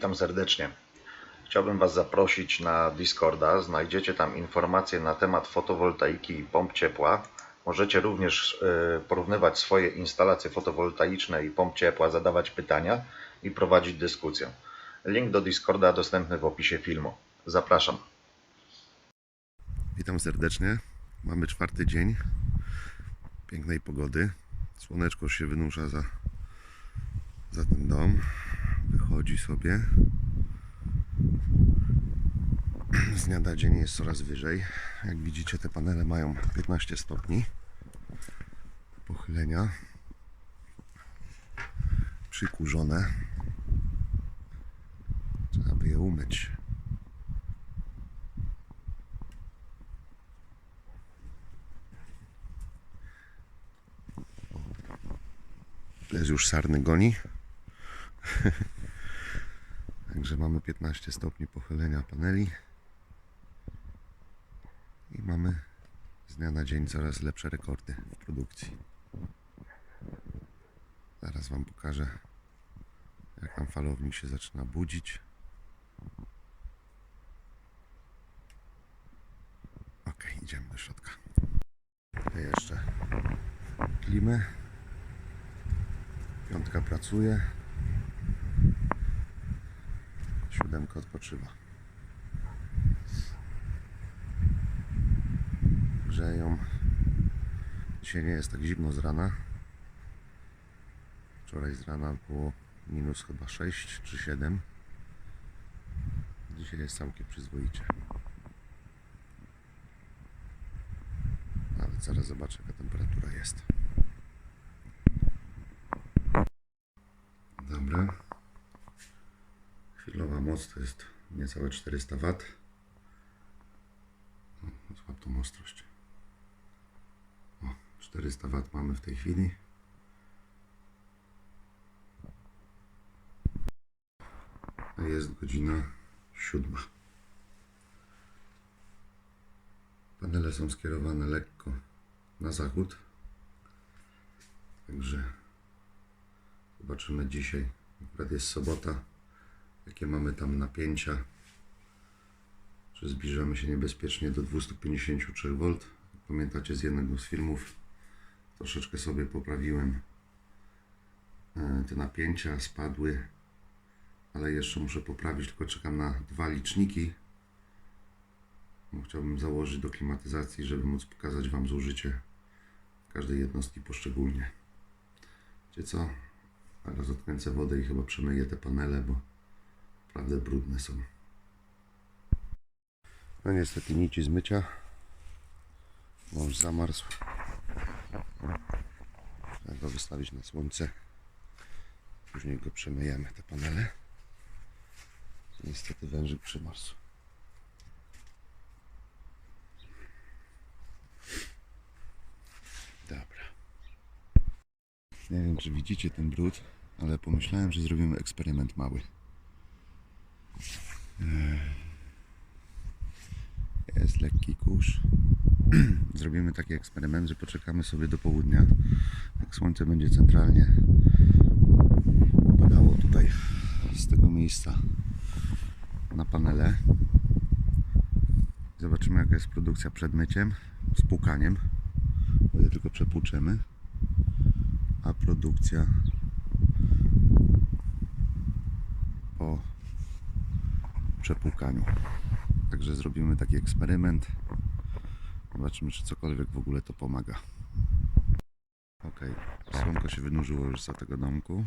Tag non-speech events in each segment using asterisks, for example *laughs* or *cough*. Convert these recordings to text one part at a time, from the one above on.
Witam serdecznie. Chciałbym Was zaprosić na Discorda. Znajdziecie tam informacje na temat fotowoltaiki i pomp ciepła. Możecie również e, porównywać swoje instalacje fotowoltaiczne i pomp ciepła, zadawać pytania i prowadzić dyskusję. Link do Discorda dostępny w opisie filmu. Zapraszam. Witam serdecznie. Mamy czwarty dzień pięknej pogody. Słoneczko się wynusza za, za ten dom. Wychodzi sobie. Z dnia na dzień jest coraz wyżej. Jak widzicie, te panele mają 15 stopni pochylenia. Przykurzone. Trzeba by je umyć. Les już sarny goni. *laughs* Także mamy 15 stopni pochylenia paneli. I mamy z dnia na dzień coraz lepsze rekordy w produkcji. Zaraz Wam pokażę, jak tam falownik się zaczyna budzić. Ok, idziemy do środka. Tutaj jeszcze klimy. Piątka pracuje. Siódemka odpoczywa. Grzeją. Dzisiaj nie jest tak zimno z rana. Wczoraj z rana było minus chyba 6 czy 7. Dzisiaj jest całkiem przyzwoicie. Nawet zaraz zobaczę jaka temperatura jest. Dobra. Moc to jest niecałe 400 W. No, Złap tą ostrość. O, 400 W mamy w tej chwili. Jest godzina siódma. Panele są skierowane lekko na zachód. Także Zobaczymy dzisiaj. Akurat jest sobota. Jakie mamy tam napięcia. Czy zbliżamy się niebezpiecznie do 253 V. Pamiętacie z jednego z filmów. Troszeczkę sobie poprawiłem e, te napięcia. Spadły. Ale jeszcze muszę poprawić. Tylko czekam na dwa liczniki. Chciałbym założyć do klimatyzacji, żeby móc pokazać Wam zużycie każdej jednostki poszczególnie. Wiecie co? Teraz odkręcę wodę i chyba przemyję te panele, bo naprawdę brudne są. No niestety nici zmycia. Mąż zamarzł. Trzeba go wystawić na słońce. Później go przemyjemy, te panele. Niestety wężyk przymarzł. Dobra. Nie wiem, czy widzicie ten brud, ale pomyślałem, że zrobimy eksperyment mały. Eee, Jest lekki kurz. *clears throat* Zrobimy taki eksperyment, że poczekamy sobie do południa. Jak słońce będzie centralnie padało tutaj z tego miejsca na panele. Zobaczymy jaka jest produkcja przed myciem, z pukaniem, bo je tylko przepłuczemy a produkcja po przepłukaniu. Także zrobimy taki eksperyment. Zobaczymy, czy cokolwiek w ogóle to pomaga. Ok, słonko się wynurzyło już za tego domku.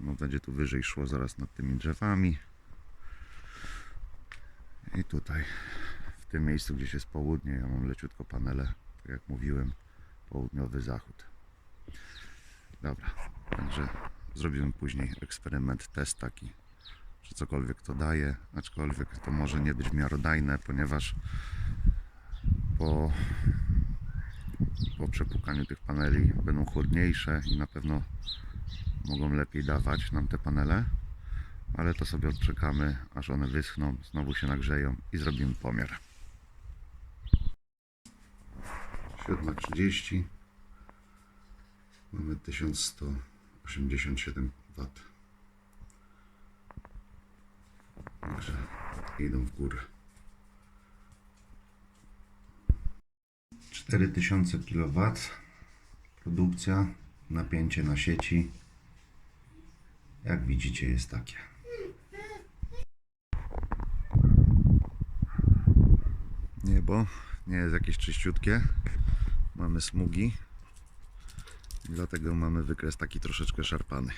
No, będzie tu wyżej szło zaraz nad tymi drzewami. I tutaj, w tym miejscu, gdzieś jest południe, ja mam leciutko panele, tak jak mówiłem południowy zachód. Dobra, także zrobimy później eksperyment, test taki, czy cokolwiek to daje, aczkolwiek to może nie być miarodajne, ponieważ po, po przepukaniu tych paneli będą chłodniejsze i na pewno mogą lepiej dawać nam te panele, ale to sobie odczekamy, aż one wyschną, znowu się nagrzeją i zrobimy pomiar. 7.30 mamy 1187 W Także idą w górę. 4000 kW produkcja, napięcie na sieci jak widzicie jest takie. Niebo nie jest jakieś czyściutkie. Mamy smugi. Dlatego mamy wykres taki troszeczkę szarpany.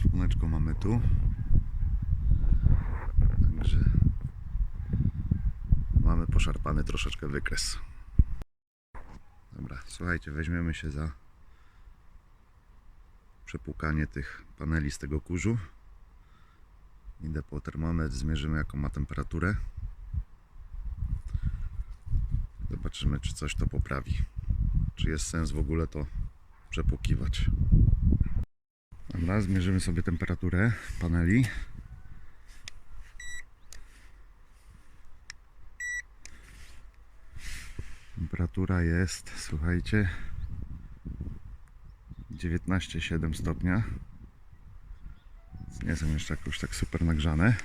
Słoneczko mamy tu. Także mamy poszarpany troszeczkę wykres. Dobra, słuchajcie, weźmiemy się za przepłukanie tych paneli z tego kurzu. Idę po termometr, zmierzymy jaką ma temperaturę. Zobaczymy, czy coś to poprawi. Czy jest sens w ogóle to przepłukiwać. Dobra, zmierzymy sobie temperaturę paneli. Temperatura jest, słuchajcie, 19,7 stopnia. Nie są jeszcze jakoś tak super nagrzane.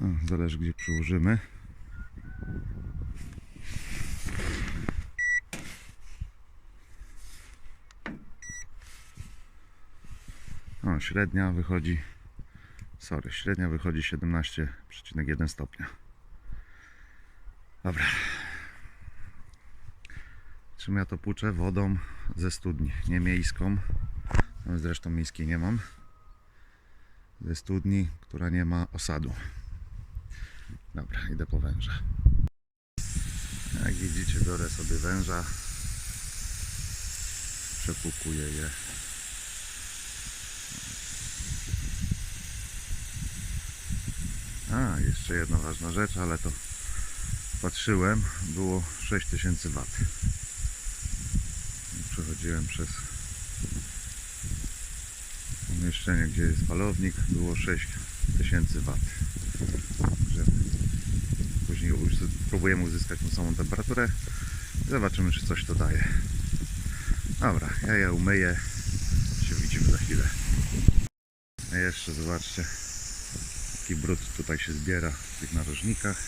O, zależy gdzie przyłożymy. Średnia wychodzi Sorry, średnia wychodzi 17,1 stopnia. Dobra. Czym ja to płuczę? Wodą ze studni, nie miejską. No, Zresztą miejskiej nie mam. Ze studni, która nie ma osadu. Dobra, idę po węża. Jak widzicie, biorę sobie węża. Przepłukuję je. A, jeszcze jedna ważna rzecz, ale to patrzyłem, było 6000 W. Przechodziłem przez pomieszczenie, gdzie jest falownik, było 6000 W. Także później uz- próbujemy uzyskać tą samą temperaturę zobaczymy, czy coś to daje. Dobra, ja je umyję, się widzimy za chwilę. A jeszcze zobaczcie, Taki brud tutaj się zbiera w tych narożnikach.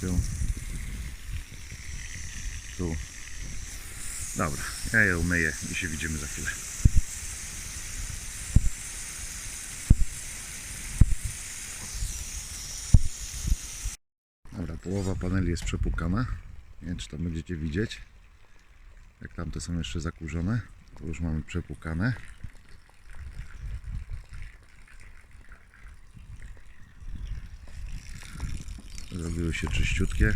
Tu. Tu. Dobra, ja je umyję i się widzimy za chwilę. Dobra, połowa paneli jest przepłukana. Nie wiem, czy to będziecie widzieć. Jak tamte są jeszcze zakurzone, to już mamy przepłukane. Zrobiły się czyściutkie.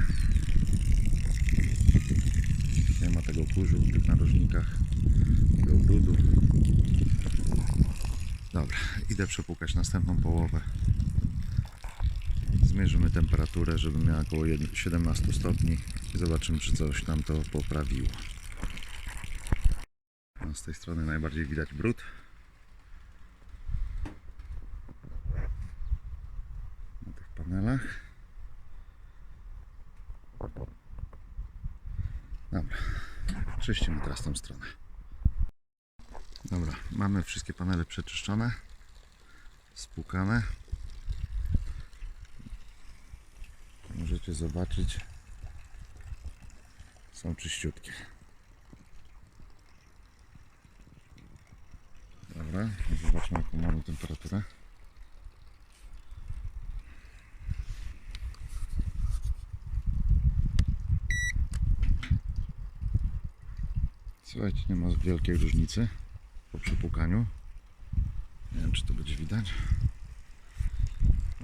Nie ma tego kurzu w tych narożnikach, tego brudu. Dobra, idę przepłukać następną połowę. Zmierzymy temperaturę, żeby miała około jed- 17 stopni i zobaczymy, czy coś nam to poprawiło. A Z tej strony najbardziej widać brud. Na tych panelach. Dobra, czyścimy teraz tą stronę. Dobra, mamy wszystkie panele przeczyszczone, spłukane. Możecie zobaczyć, są czyściutkie. Dobra, zobaczmy jaką mamy temperaturę. Słuchajcie, nie ma wielkiej różnicy po przepłukaniu. Nie wiem, czy to będzie widać.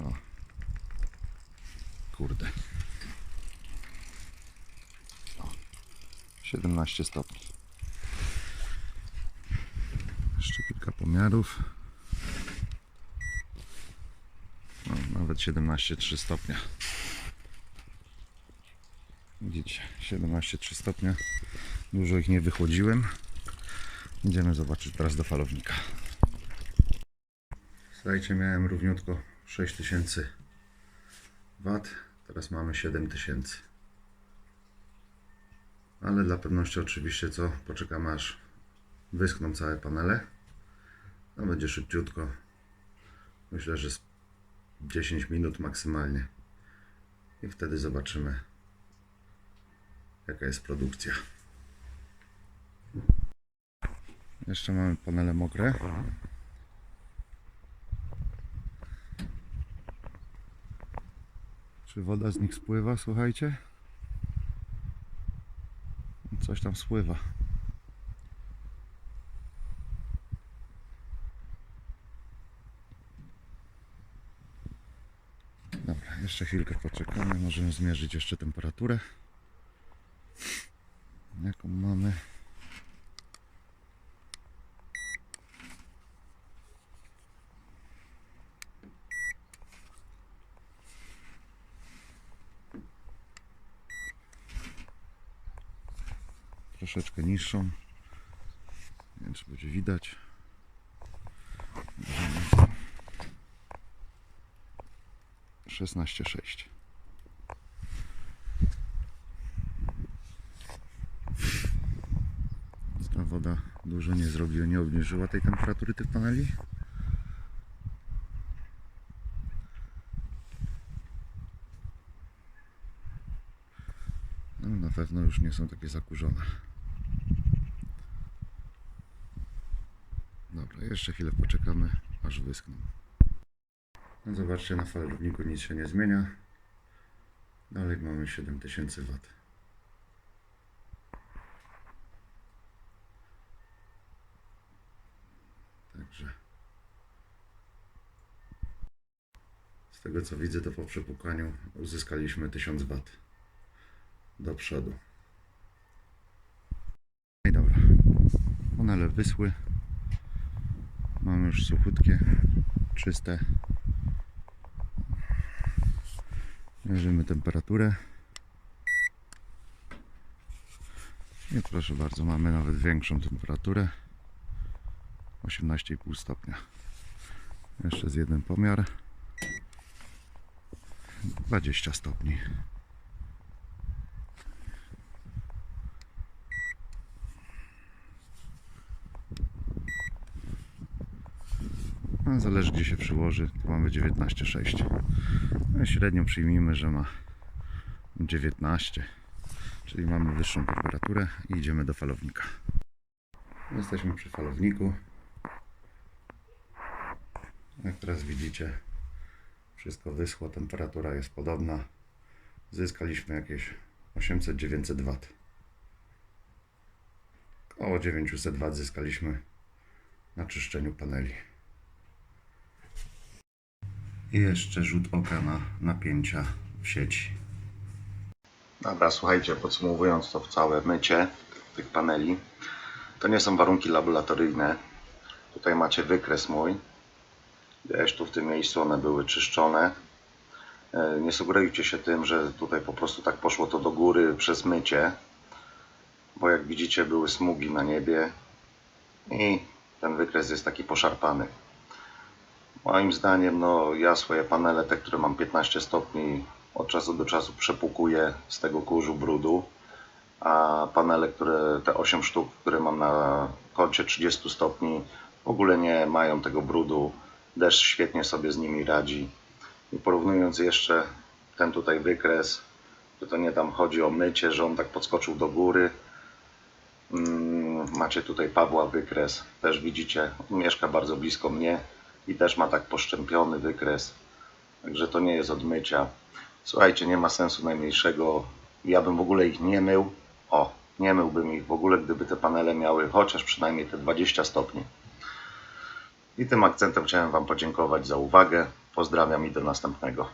O. Kurde. O. 17 stopni. Jeszcze kilka pomiarów. No, nawet 17,3 stopnia. Widzicie, 17,3 stopnia. Dużo ich nie wychłodziłem. Idziemy zobaczyć teraz do falownika. Słuchajcie, miałem równiutko 6000 W. Teraz mamy 7000. Ale dla pewności oczywiście co, poczekamy aż wyschną całe panele. No będzie szybciutko. Myślę, że z 10 minut maksymalnie. I wtedy zobaczymy jaka jest produkcja. Jeszcze mamy panele mokre. Czy woda z nich spływa, słuchajcie? Coś tam spływa. Dobra, jeszcze chwilkę poczekamy. Możemy zmierzyć jeszcze temperaturę. Jaką mamy? Troszeczkę niższą. Nie wiem, czy będzie widać. 16,6. Ta woda dużo nie zrobiła, nie obniżyła tej temperatury tych paneli. No, na pewno już nie są takie zakurzone. Dobra, jeszcze chwilę poczekamy, aż wyschną. No zobaczcie, na falowniku nic się nie zmienia. Dalej mamy 7000 W. Także z tego co widzę, to po przepukaniu uzyskaliśmy 1000 W do przodu. No I dobra, panele wyschły. Mamy już suchutkie, czyste. Mierzymy temperaturę. I proszę bardzo, mamy nawet większą temperaturę. 18,5 stopnia. Jeszcze z jeden pomiar. 20 stopni. No, zależy gdzie się przyłoży. Tu mamy 19,6. No, średnią przyjmijmy, że ma 19. Czyli mamy wyższą temperaturę i idziemy do falownika. Jesteśmy przy falowniku. Jak teraz widzicie, wszystko wyschło, temperatura jest podobna. Zyskaliśmy jakieś 800-900 W. Około 900 W zyskaliśmy na czyszczeniu paneli. I jeszcze rzut oka na napięcia w sieci. Dobra, słuchajcie, podsumowując to w całe mycie tych paneli, to nie są warunki laboratoryjne. Tutaj macie wykres mój. Wiesz, tu w tym miejscu one były czyszczone. E, Nie sugerujcie się tym, że tutaj po prostu tak poszło to do góry przez mycie, bo jak widzicie były smugi na niebie i ten wykres jest taki poszarpany. Moim zdaniem, no ja swoje panele, te, które mam 15 stopni, od czasu do czasu przepukuję z tego kurzu brudu, a panele, które, te 8 sztuk, które mam na kącie 30 stopni, w ogóle nie mają tego brudu. Deszcz świetnie sobie z nimi radzi. I porównując jeszcze ten tutaj wykres, że to nie tam chodzi o mycie, że on tak podskoczył do góry. Mm, Macie tutaj Pawła wykres, też widzicie, mieszka bardzo blisko mnie i też ma tak poszczępiony wykres. Także to nie jest od mycia. Słuchajcie, nie ma sensu najmniejszego. Ja bym w ogóle ich nie mył. O, nie myłbym ich w ogóle, gdyby te panele miały chociaż przynajmniej te 20 stopni. I tym akcentem chciałem Wam podziękować za uwagę. Pozdrawiam i do następnego.